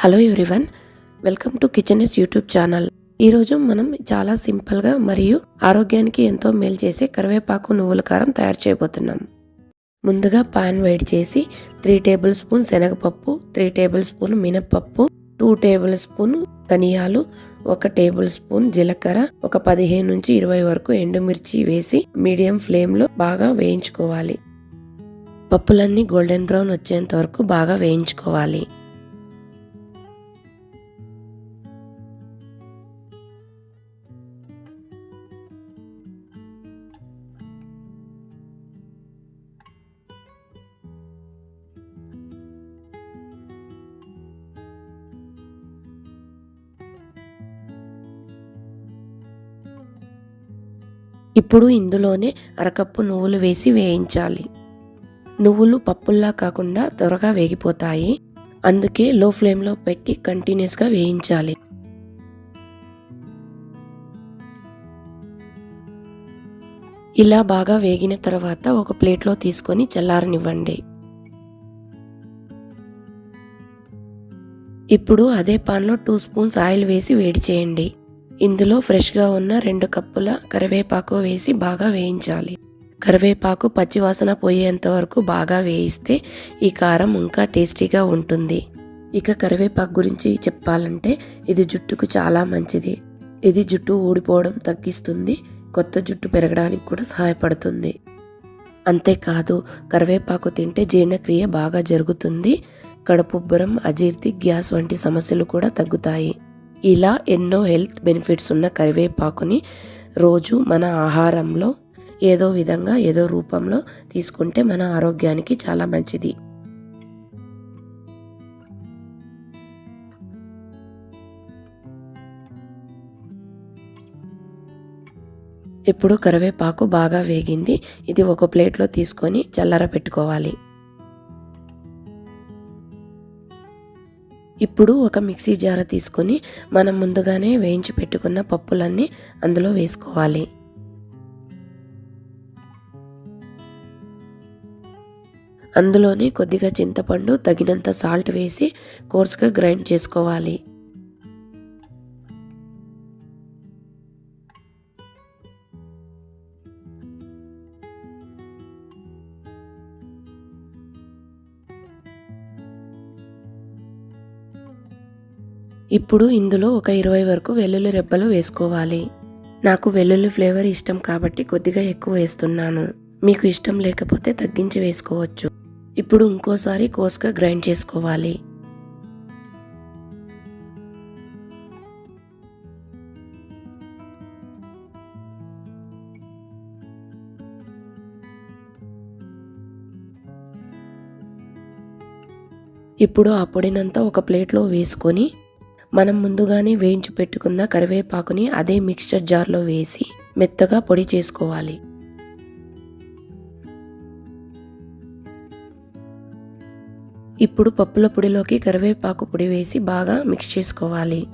Hello everyone welcome to kitchen is YouTube channel ఈరోజు మనం చాలా సింపుల్గా మరియు ఆరోగ్యానికి ఎంతో మేలు చేసే కరివేపాకు నువ్వుల కారం తయారు చేయబోతున్నాం. ముందుగా పాన్ వేడి చేసి త్రీ టేబుల్ స్పూన్ శనగపప్పు త్రీ టేబుల్ స్పూన్ మినప్పప్పు టూ టేబుల్ స్పూన్ ధనియాలు ఒక టేబుల్ స్పూన్ జీలకర్ర ఒక పదిహేను నుంచి ఇరవై వరకు ఎండుమిర్చి వేసి మీడియం ఫ్లేమ్లో బాగా వేయించుకోవాలి. పప్పులన్నీ గోల్డెన్ బ్రౌన్ వచ్చేంత వరకు బాగా వేయించుకోవాలి. ఇప్పుడు ఇందులోనే అరకప్పు నువ్వులు వేసి వేయించాలి. నువ్వులు పప్పుల్లా కాకుండా త్వరగా వేగిపోతాయి. అందుకే లో ఫ్లేమ్లో పెట్టి కంటిన్యూస్గా వేయించాలి. ఇలా బాగా వేగిన తర్వాత ఒక ప్లేట్లో తీసుకొని చల్లారనివ్వండి. ఇప్పుడు అదే పాన్లో టూ స్పూన్స్ ఆయిల్ వేసి వేడి చేయండి. ఇందులో ఫ్రెష్గా ఉన్న రెండు కప్పుల కరివేపాకు వేసి బాగా వేయించాలి. కరివేపాకు పచ్చివాసన పోయేంత వరకు బాగా వేయిస్తే ఈ కారం ఇంకా టేస్టీగా ఉంటుంది. ఇక కరివేపాకు గురించి చెప్పాలంటే ఇది జుట్టుకు చాలా మంచిది. ఇది జుట్టు ఊడిపోవడం తగ్గిస్తుంది కొత్త జుట్టు పెరగడానికి కూడా సహాయపడుతుంది. అంతేకాదు కరివేపాకు తింటే జీర్ణక్రియ బాగా జరుగుతుంది కడుపుబ్బరం అజీర్తి గ్యాస్ వంటి సమస్యలు కూడా తగ్గుతాయి. ఇలా ఎన్నో హెల్త్ బెనిఫిట్స్ ఉన్న కరివేపాకుని రోజు మన ఆహారంలో ఏదో విధంగా ఏదో రూపంలో తీసుకుంటే మన ఆరోగ్యానికి చాలా మంచిది. ఇప్పుడు కరివేపాకు బాగా వేగింది. ఇది ఒక ప్లేట్లో తీసుకొని చల్లర పెట్టుకోవాలి. ఇప్పుడు ఒక మిక్సీ జార తీసుకొని మనం ముందుగానే వేయించి పెట్టుకున్న పప్పులన్నీ అందులో వేసుకోవాలి. అందులోనే కొద్దిగా చింతపండు తగినంత సాల్ట్ వేసి కోర్స్గా గ్రైండ్ చేసుకోవాలి. ఇప్పుడు ఇందులో ఒక ఇరవై వరకు వెల్లుల్లి రెబ్బలు వేసుకోవాలి. నాకు వెల్లుల్లి ఫ్లేవర్ ఇష్టం కాబట్టి కొద్దిగా ఎక్కువ వేస్తున్నాను. మీకు ఇష్టం లేకపోతే తగ్గించి వేసుకోవచ్చు. ఇప్పుడు ఇంకోసారి కోసుగా గ్రైండ్ చేసుకోవాలి. ఇప్పుడు ఆ పొడినంతా ఒక ప్లేట్లో వేసుకొని మనం ముందుగానే వేయించి పెట్టుకున్న కరివేపాకుని అదే మిక్స్చర్ జార్లో వేసి మెత్తగా పొడి చేసుకోవాలి. ఇప్పుడు పప్పుల పొడిలోకి కరివేపాకు పొడి వేసి బాగా మిక్స్ చేసుకోవాలి.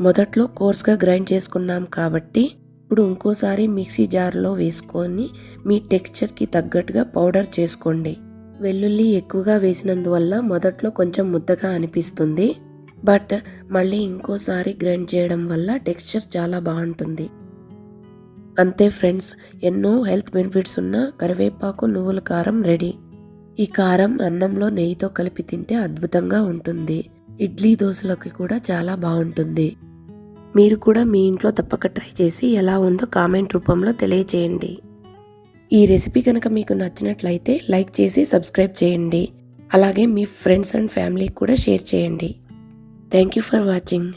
మొదట్లో కోర్స్గా గ్రైండ్ చేసుకున్నాం కాబట్టి ఇప్పుడు ఇంకోసారి మిక్సీ జార్లో వేసుకొని మీ టెక్స్చర్కి తగ్గట్టుగా పౌడర్ చేసుకోండి. వెల్లుల్లి ఎక్కువగా వేసినందువల్ల మొదట్లో కొంచెం ముద్దగా అనిపిస్తుంది. బట్ మళ్ళీ ఇంకోసారి గ్రైండ్ చేయడం వల్ల టెక్స్చర్ చాలా బాగుంటుంది. అంతే ఫ్రెండ్స్ ఎన్నో హెల్త్ బెనిఫిట్స్ ఉన్న కరివేపాకు నువ్వుల కారం రెడీ. ఈ కారం అన్నంలో నెయ్యితో కలిపి తింటే అద్భుతంగా ఉంటుంది. ఇడ్లీ దోశలోకి కూడా చాలా బాగుంటుంది. మీరు కూడా మీ ఇంట్లో తప్పక ట్రై చేసి ఎలా ఉందో కామెంట్ రూపంలో తెలియచేయండి. ఈ రెసిపీ కనుక మీకు నచ్చినట్లయితే లైక్ చేసి సబ్స్క్రైబ్ చేయండి. అలాగే మీ ఫ్రెండ్స్ అండ్ ఫ్యామిలీకి కూడా షేర్ చేయండి. Thank you for watching.